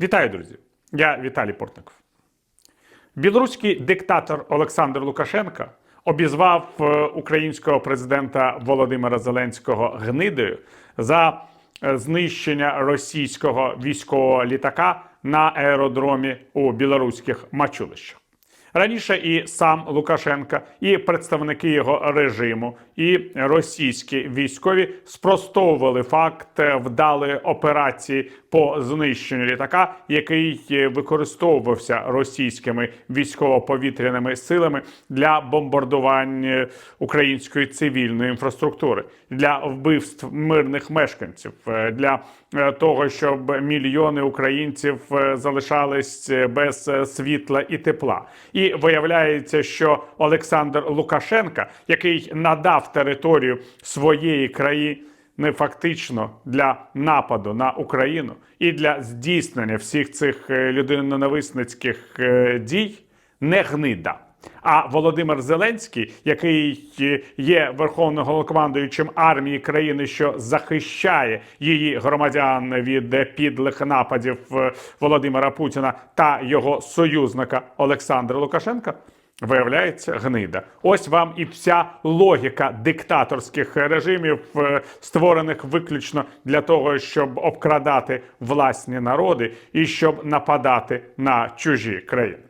Вітаю, друзі! Я Віталій Портников. Білоруський диктатор Олександр Лукашенко обізвав е, українського президента Володимира Зеленського гнидою за е, знищення російського військового літака на аеродромі у білоруських Мачулищах. Раніше і сам Лукашенка, і представники його режиму, і російські військові спростовували факт е, вдалої операції по знищенню літака, який е, використовувався російськими військово-повітряними силами для бомбардування української цивільної інфраструктури, для вбивств мирних мешканців, е, для е, того, щоб мільйони українців залишались без світла і тепла. І виявляється, що Олександр Лукашенка, який надав територію своєї країни. Не фактично для нападу на Україну і для здійснення всіх цих е, людиноненависницьких е, дій не гнида. А Володимир Зеленський, який е, є верховним головнокомандуючим армії країни, що захищає її громадян від підлих нападів Володимира Путіна та його союзника Олександра Лукашенка. Виявляється, гнида. Ось вам і вся логіка диктаторських режимів, е, створених виключно для того, щоб обкрадати власні народи і щоб нападати на чужі країни.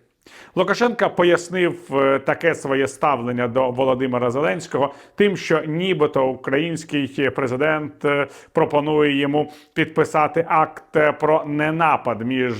Лукашенка пояснив е, таке своє ставлення до Володимира Зеленського, тим, що нібито український президент е, пропонує йому підписати акт про ненапад між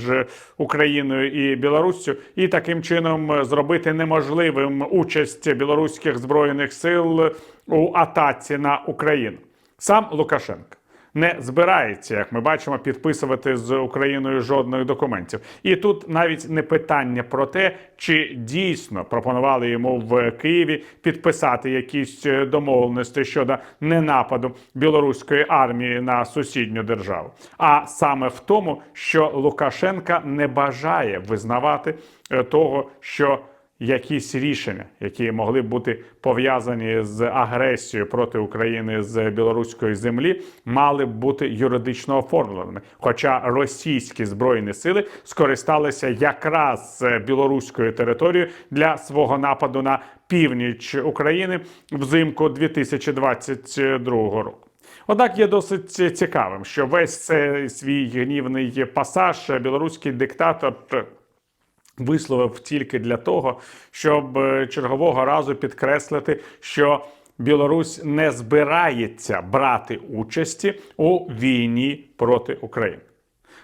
Україною і Білоруссю, і таким чином зробити неможливим участь білоруських збройних сил у атаці на Україну. Сам Лукашенко не збирається, як ми бачимо, підписувати з Україною жодних документів. І тут навіть не питання про те, чи дійсно пропонували йому в Києві підписати якісь е, домовленості щодо ненападу білоруської армії на сусідню державу, а саме в тому, що Лукашенка не бажає визнавати е, того, що якісь рішення, які могли б бути пов'язані з агресією проти України з білоруської землі, мали б бути юридично оформленими. Хоча російські збройні сили скористалися якраз е, білоруською територією для свого нападу на північ України взимку 2022 року. Однак є досить цікавим, що весь цей свій гнівний пасаж білоруський диктатор висловив тільки для того, щоб е, чергового разу підкреслити, що Білорусь не збирається брати участі у війні проти України.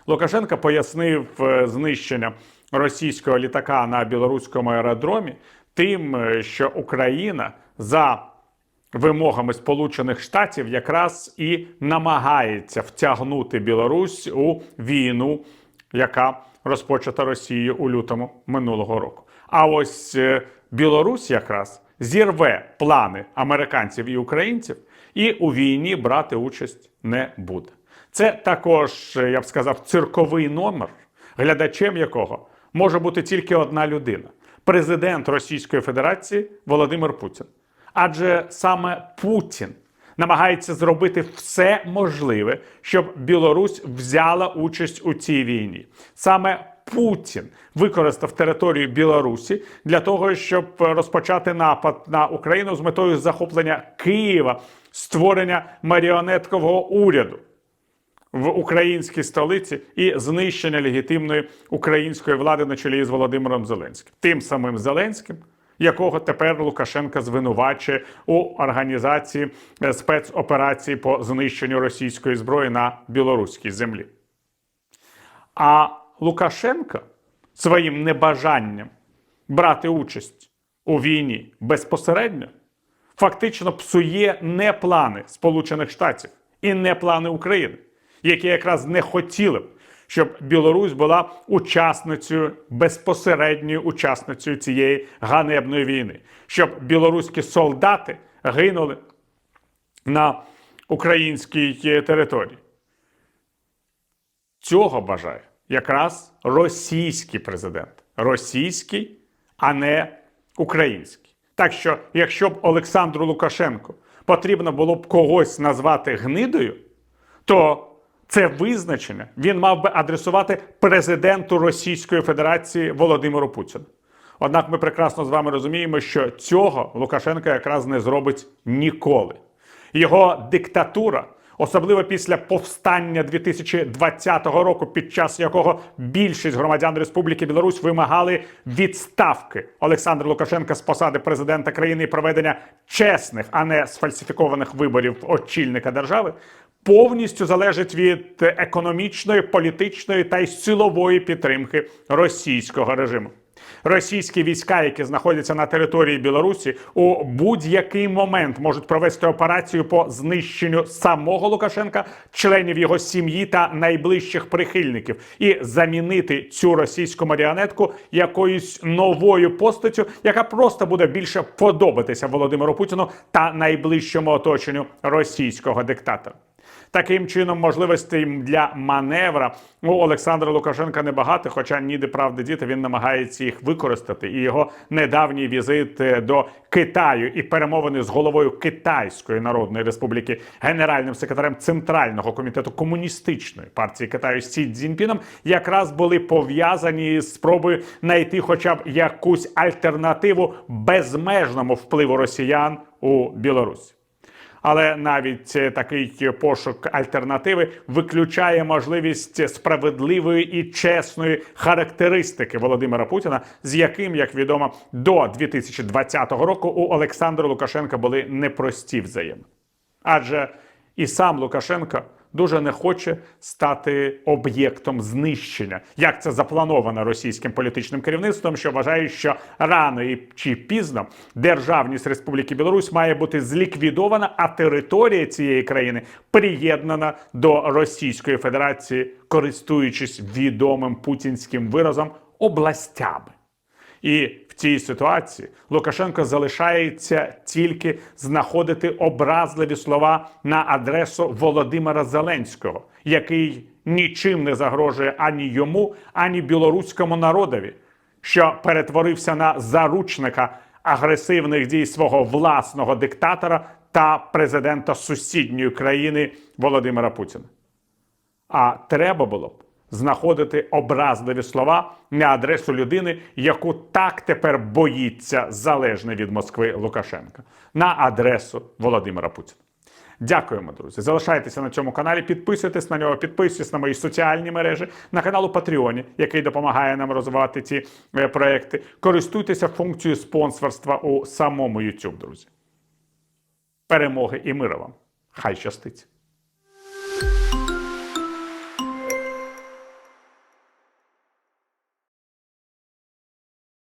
Лукашенко пояснив е, знищення російського літака на білоруському аеродромі тим, е, що Україна за вимогами Сполучених Штатів якраз і намагається втягнути Білорусь у війну, яка розпочата Росією у лютому минулого року. А ось е, Білорусь якраз зірве плани американців і українців, і у війні брати участь не буде. Це також, е, я б сказав, цирковий номер, глядачем якого може бути тільки одна людина президент Російської Федерації Володимир Путін. Адже саме Путін намагається зробити все можливе, щоб Білорусь взяла участь у цій війні. Саме Путін використав територію Білорусі для того, щоб розпочати напад на Україну з метою захоплення Києва, створення маріонеткового уряду в українській столиці і знищення легітимної української влади на чолі з Володимиром Зеленським, тим самим Зеленським, якого тепер Лукашенка звинувачує у організації е, спецоперації по знищенню російської зброї на білоруській землі. А Лукашенко своїм небажанням брати участь у війні безпосередньо фактично псує не плани Сполучених Штатів і не плани України, які якраз не хотіли б, щоб Білорусь була учасницею безпосередньою учасницею цієї ганебної війни, щоб білоруські солдати гинули на українській е, території. Цього бажає якраз російський президент. Російський, а не український. Так що, якщо б Олександру Лукашенку потрібно було б когось назвати гнидою, то Це визначення він мав би адресувати президенту Російської Федерації Володимиру Путіну. Однак ми прекрасно з вами розуміємо, що цього Лукашенко якраз не зробить ніколи. Його диктатура, особливо після повстання 2020 року, під час якого більшість громадян Республіки Білорусь вимагали відставки Олександра Лукашенка з посади президента країни і проведення чесних, а не сфальсифікованих виборів очільника держави. Повністю залежить від економічної, політичної та й силової підтримки російського режиму. Російські війська, які знаходяться на території Білорусі, у будь-який момент можуть провести операцію по знищенню самого Лукашенка, членів його сім'ї та найближчих прихильників, і замінити цю російську маріонетку якоюсь новою постаттю, яка просто буде більше подобатися Володимиру Путіну та найближчому оточенню російського диктатора. Таким чином, можливостей для маневра у Олександра Лукашенка небагато, хоча ніде правди діти він намагається їх використати. І його недавній візит е, до Китаю і перемовини з головою Китайської Народної Республіки, генеральним секретарем Центрального комітету комуністичної партії Китаю Сі Цзіньпіном якраз були пов'язані з спробою знайти хоча б якусь альтернативу безмежному впливу росіян у Білорусі. Але навіть е, такий пошук альтернативи виключає можливість справедливої і чесної характеристики Володимира Путіна, з яким, як відомо, до 2020 року у Олександра Лукашенка були непрості взаємини. Адже і сам Лукашенко дуже не хоче стати об'єктом знищення, як це заплановано російським політичним керівництвом, що вважає, що рано і чи пізно державність Республіки Білорусь має бути зліквідована, а територія цієї країни приєднана до Російської Федерації, користуючись відомим путінським виразом областями. І в цій ситуації Лукашенко залишається тільки знаходити образливі слова на адресу Володимира Зеленського, який нічим не загрожує ані йому, ані білоруському народові, що перетворився на заручника агресивних дій свого власного диктатора та президента сусідньої країни Володимира Путіна. А треба було б знаходити образливі слова на адресу людини, яку так тепер боїться залежне від Москви Лукашенка, на адресу Володимира Путіна. Дякуємо, друзі. Залишайтеся на цьому каналі, підписуйтесь на нього, підписуйтесь на мої соціальні мережі, на канал у Патреоні, який допомагає нам розвивати ці е, проекти. Користуйтеся функцією спонсорства у самому YouTube, друзі. Перемоги і миру вам! Хай щастить!